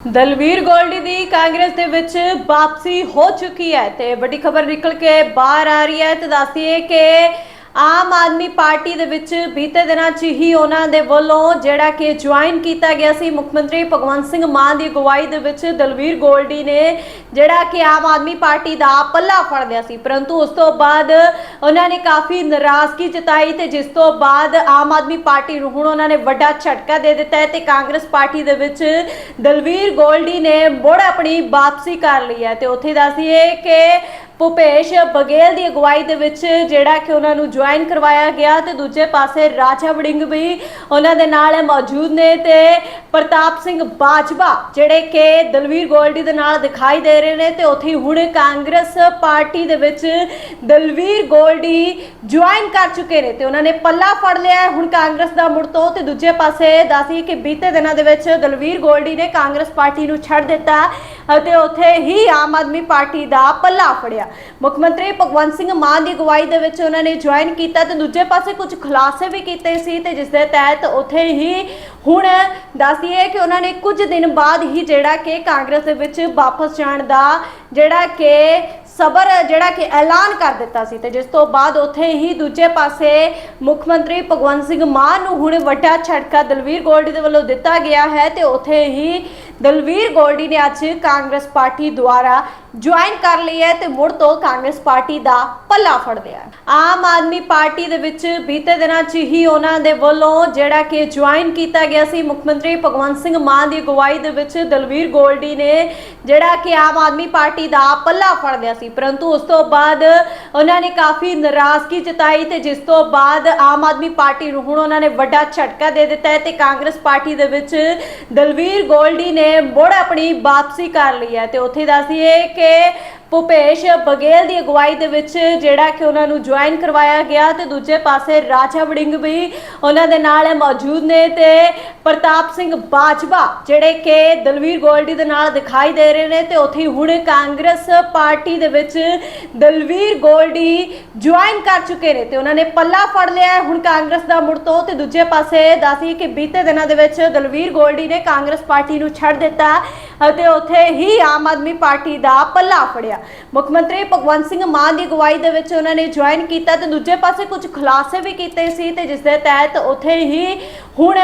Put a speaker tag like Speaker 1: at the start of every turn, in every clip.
Speaker 1: ਦਲਵੀਰ ਗੋਲਡੀ ਦੀ ਕਾਂਗਰਸ ਦੇ ਵਿੱਚ ਵਾਪਸੀ ਹੋ ਚੁੱਕੀ ਹੈ ਤੇ ਵੱਡੀ ਖਬਰ ਨਿਕਲ ਕੇ ਬਾਹਰ ਆ ਰਹੀ ਹੈ। ਤੇ ਦੱਸਦੀਏ ਕਿ ਆਮ ਆਦਮੀ ਪਾਰਟੀ ਦੇ ਵਿੱਚ ਬੀਤੇ ਦਿਨਾਂ 'ਚ ਹੀ ਉਹਨਾਂ ਦੇ ਵੱਲੋਂ ਜਿਹੜਾ ਕਿ ਜੁਆਇਨ ਕੀਤਾ ਗਿਆ ਸੀ, ਮੁੱਖ ਮੰਤਰੀ ਭਗਵੰਤ ਸਿੰਘ ਮਾਨ ਦੀ ਅਗਵਾਈ ਦੇ ਵਿੱਚ ਦਲਵੀਰ ਗੋਲਡੀ ਨੇ ਜਿਹੜਾ ਕਿ ਆਮ ਆਦਮੀ ਪਾਰਟੀ ਦਾ ਪੱਲਾ ਫੜ ਲਿਆ ਸੀ। ਪਰੰਤੂ ਉਸ ਤੋਂ ਬਾਅਦ ਉਹਨਾਂ ਨੇ ਕਾਫੀ ਨਾਰਾਜ਼ਗੀ ਜਤਾਈ ਤੇ ਜਿਸ ਤੋਂ ਬਾਅਦ ਆਮ ਆਦਮੀ ਪਾਰਟੀ ਨੂੰ ਹੁਣ ਉਹਨਾਂ ਨੇ ਵੱਡਾ ਝਟਕਾ ਦੇ ਦਿੱਤਾ ਹੈ ਤੇ ਕਾਂਗਰਸ ਪਾਰਟੀ ਦੇ ਵਿੱਚ ਦਲਵੀਰ ਗੋਲਡੀ ਨੇ ਮੁੜ ਆਪਣੀ ਵਾਪਸੀ ਕਰ ਲਈ ਹੈ ਤੇ ਉੱਥੇ ਦੱਸੀਏ ਕਿ ਭੁਪੇਸ਼ ਬਗੇਲ ਦੀ ਅਗਵਾਈ ਦੇ ਵਿੱਚ ਜਿਹੜਾ ਕਿ ਉਹਨਾਂ ਨੂੰ ਜੁਆਇਨ ਕਰਵਾਇਆ ਗਿਆ ਤੇ ਦੂਜੇ ਪਾਸੇ ਰਾਜਾ ਵੜਿੰਗ ਵੀ ਉਹਨਾਂ ਦੇ ਨਾਲ ਮੌਜੂਦ ਨੇ ਤੇ ਪ੍ਰਤਾਪ ਸਿੰਘ ਬਾਜਵਾ ਜਿਹੜੇ ਕਿ ਦਲਵੀਰ ਗੋਲਡੀ ਦੇ ਨਾਲ ਦਿਖਾਈ ਦੇ ਰਹੇ ਨੇ ਤੇ ਉੱਥੇ ਹੁਣ ਕਾਂਗਰਸ ਪਾਰਟੀ ਦੇ ਵਿੱਚ ਦਲਵੀਰ ਗੋਲਡੀ ਜੁਆਇਨ ਕਰ ਚੁੱਕੇ ਨੇ ਤੇ ਉਹਨਾਂ ਨੇ ਪੱਲਾ ਫੜ ਲਿਆ ਹੈ। ਹੁਣ ਕਾਂਗਰਸ ਦਾ ਮੁੜ ਤੋਂ ਤੇ ਦੂਜੇ ਪਾਸੇ ਦੱਸੀ ਕਿ ਬੀਤੇ ਦਿਨਾਂ ਦੇ ਵਿੱਚ ਦਲਵੀਰ ਗੋਲਡੀ ਨੇ ਕਾਂਗਰਸ ਪਾਰਟੀ ਨੂੰ ਛੱਡ ਦਿੱਤਾ ਅਤੇ ਉੱਥੇ ਹੀ ਆਮ ਆਦਮੀ ਪਾਰਟੀ ਦਾ ਪੱਲਾ ਫੜਿਆ। ਮੁੱਖ ਮੰਤਰੀ ਭਗਵੰਤ ਸਿੰਘ ਮਾਨ ਦੀ ਅਗਵਾਈ ਦੇ ਵਿੱਚ ਉਹਨਾਂ ਨੇ ਜੁਆਇਨ ਕੀਤਾ ਤੇ ਦੂਜੇ ਪਾਸੇ ਕੁਝ ਖੁਲਾਸੇ ਵੀ ਕੀਤੇ ਸੀ ਤੇ ਜਿਸ ਦੇ ਤਹਿਤ ਉੱਥੇ ਹੀ ਹੁਣ ਦੱਸਦੀਏ ਕਿ ਉਹਨਾਂ ਨੇ ਕੁਝ ਦਿਨ ਬਾਅਦ ਹੀ ਜਿਹੜਾ ਕਿ ਕਾਂਗਰਸ ਦੇ ਵਿੱਚ ਵਾਪਸ ਜਾਣ ਦਾ ਜਿਹੜਾ ਕਿ ਸਬਰ, ਜਿਹੜਾ ਕਿ ਐਲਾਨ ਕਰ ਦਿੱਤਾ ਸੀ ਤੇ ਜਿਸ ਤੋਂ ਬਾਅਦ ਉੱਥੇ ਹੀ ਦੂਜੇ ਪਾਸੇ ਮੁੱਖ ਮੰਤਰੀ ਭਗਵੰਤ ਸਿੰਘ ਮਾਨ ਨੂੰ ਹੁਣ ਵੱਡਾ ਝਟਕਾ ਦਲਵੀਰ ਗੋਲਡੀ ਦੇ ਵੱਲੋਂ ਦਿੱਤਾ ਗਿਆ ਹੈ ਤੇ ਉੱਥੇ ਹੀ ਦਲਵੀਰ ਗੋਲਡੀ ਨੇ ਅੱਜ ਕਾਂਗਰਸ ਪਾਰਟੀ ਦੁਆਰਾ ਜੁਆਇਨ ਕਰ ਲਈ ਹੈ ਤੇ ਮੁੜ ਤੋਂ ਕਾਂਗਰਸ ਪਾਰਟੀ ਦਾ ਪੱਲਾ ਫੜ ਲਿਆ ਆਮ ਆਦਮੀ ਪਾਰਟੀ ਦੇ ਵਿੱਚ ਬੀਤੇ ਦਿਨਾਂ 'ਚ ਹੀ ਉਹਨਾਂ ਦੇ ਵੱਲੋਂ ਜਿਹੜਾ ਕਿ ਜੁਆਇਨ ਕੀਤਾ ਗਿਆ ਸੀ, ਮੁੱਖ ਮੰਤਰੀ ਭਗਵੰਤ ਸਿੰਘ ਮਾਨ ਦੀ ਅਗਵਾਈ ਦੇ ਵਿੱਚ ਦਲਵੀਰ ਗੋਲਡੀ ਨੇ ਜਿਹੜਾ ਕਿ ਆਮ ਆਦਮੀ ਪਾਰਟੀ ਦਾ ਪੱਲਾ ਫੜ ਲਿਆ ਸੀ। ਪਰੰਤੂ ਉਸ ਤੋਂ ਬਾਅਦ ਉਹਨਾਂ ਨੇ ਕਾਫੀ ਨਾਰਾਜ਼ਗੀ ਜਤਾਈ ਤੇ ਜਿਸ ਤੋਂ ਬਾਅਦ ਆਮ ਆਦਮੀ ਪਾਰਟੀ ਨੂੰ ਹੁਣ ਉਹਨਾਂ ਨੇ ਵੱਡਾ ਝਟਕਾ ਦੇ ਦਿੱਤਾ ਹੈ ਤੇ ਕਾਂਗਰਸ ਪਾਰਟੀ ਦੇ ਵਿੱਚ ਦਲਵੀਰ ਗੋਲਡੀ ਨੇ ਮੁੜ ਆਪਣੀ ਵਾਪਸੀ ਕਰ ਲਈ ਹੈ ਤੇ ਉੱਥੇ ਦੱਸਦੀਏ ਕਿ ਭੁਪੇਸ਼ ਬਗੇਲ ਦੀ ਅਗਵਾਈ ਦੇ ਵਿੱਚ ਜਿਹੜਾ ਕਿ ਉਹਨਾਂ ਨੂੰ ਜੁਆਇਨ ਕਰਵਾਇਆ ਗਿਆ ਤੇ ਦੂਜੇ ਪਾਸੇ ਰਾਜਾ ਵੜਿੰਗ ਵੀ ਉਹਨਾਂ ਦੇ ਨਾਲ ਮੌਜੂਦ ਨੇ ਤੇ ਪ੍ਰਤਾਪ ਸਿੰਘ ਬਾਜਵਾ ਜਿਹੜੇ ਕਿ ਦਲਵੀਰ ਗੋਲਡੀ ਦੇ ਨਾਲ ਦਿਖਾਈ ਦੇ ਰਹੇ ਨੇ ਤੇ ਉੱਥੇ ਹੁਣ ਕਾਂਗਰਸ ਪਾਰਟੀ ਦੇ ਵਿੱਚ ਦਲਵੀਰ ਗੋਲਡੀ ਜੁਆਇਨ ਕਰ ਚੁੱਕੇ ਨੇ ਤੇ ਉਹਨਾਂ ਨੇ ਪੱਲਾ ਫੜ ਲਿਆ ਹੈ। ਹੁਣ ਕਾਂਗਰਸ ਦਾ ਮੁੜ ਤੋਂ ਤੇ ਦੂਜੇ ਪਾਸੇ ਦੱਸੀ ਕਿ ਬੀਤੇ ਦਿਨਾਂ ਦੇ ਵਿੱਚ ਦਲਵੀਰ ਗੋਲਡੀ ਨੇ ਕਾਂਗਰਸ ਪਾਰਟੀ ਨੂੰ ਛੱਡ ਦਿੱਤਾ ਅਤੇ ਉੱਥੇ ਹੀ ਆਮ ਆਦਮੀ ਪਾਰਟੀ ਦਾ ਪੱਲਾ ਫੜਿਆ। ਮੁੱਖ ਮੰਤਰੀ ਭਗਵੰਤ ਸਿੰਘ ਮਾਨ ਦੀ ਅਗਵਾਈ ਦੇ ਵਿੱਚ ਉਹਨਾਂ ਨੇ ਜੁਆਇਨ ਕੀਤਾ ਤੇ ਦੂਜੇ ਪਾਸੇ ਕੁਝ ਖੁਲਾਸੇ ਵੀ ਕੀਤੇ ਸੀ ਤੇ ਜਿਸ ਦੇ ਤਹਿਤ ਉੱਥੇ ਹੀ ਹੁਣ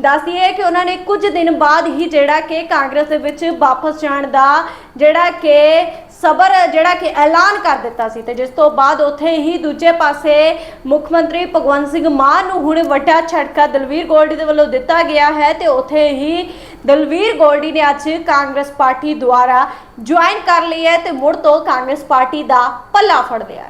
Speaker 1: ਦੱਸਦੀਏ ਕਿ ਉਹਨਾਂ ਨੇ ਕੁਝ ਦਿਨ ਬਾਅਦ ਹੀ ਜਿਹੜਾ ਕਿ ਕਾਂਗਰਸ ਦੇ ਵਿੱਚ ਵਾਪਸ ਜਾਣ ਦਾ ਜਿਹੜਾ ਕਿ ਸਬਰ ਜਿਹੜਾ ਕਿ ਐਲਾਨ ਕਰ ਦਿੱਤਾ ਸੀ ਤੇ ਜਿਸ ਤੋਂ ਬਾਅਦ ਉੱਥੇ ਹੀ ਦੂਜੇ ਪਾਸੇ ਮੁੱਖ ਮੰਤਰੀ ਭਗਵੰਤ ਸਿੰਘ ਮਾਨ ਨੂੰ ਹੁਣ ਵੱਡਾ ਝਟਕਾ ਦਲਵੀਰ ਗੋਲਡੀ ਦੇ ਵੱਲੋਂ ਦਿੱਤਾ ਗਿਆ ਹੈ ਤੇ ਉੱਥੇ ਹੀ ਦਲਵੀਰ ਗੋਲਡੀ ਨੇ ਅੱਜ ਕਾਂਗਰਸ ਪਾਰਟੀ ਦੁਆਰਾ ਜੁਆਇਨ ਕਰ ਲਈ ਹੈ ਤੇ ਮੁੜ ਤੋਂ ਕਾਂਗਰਸ ਪਾਰਟੀ ਦਾ ਪੱਲਾ ਫੜ ਲਿਆ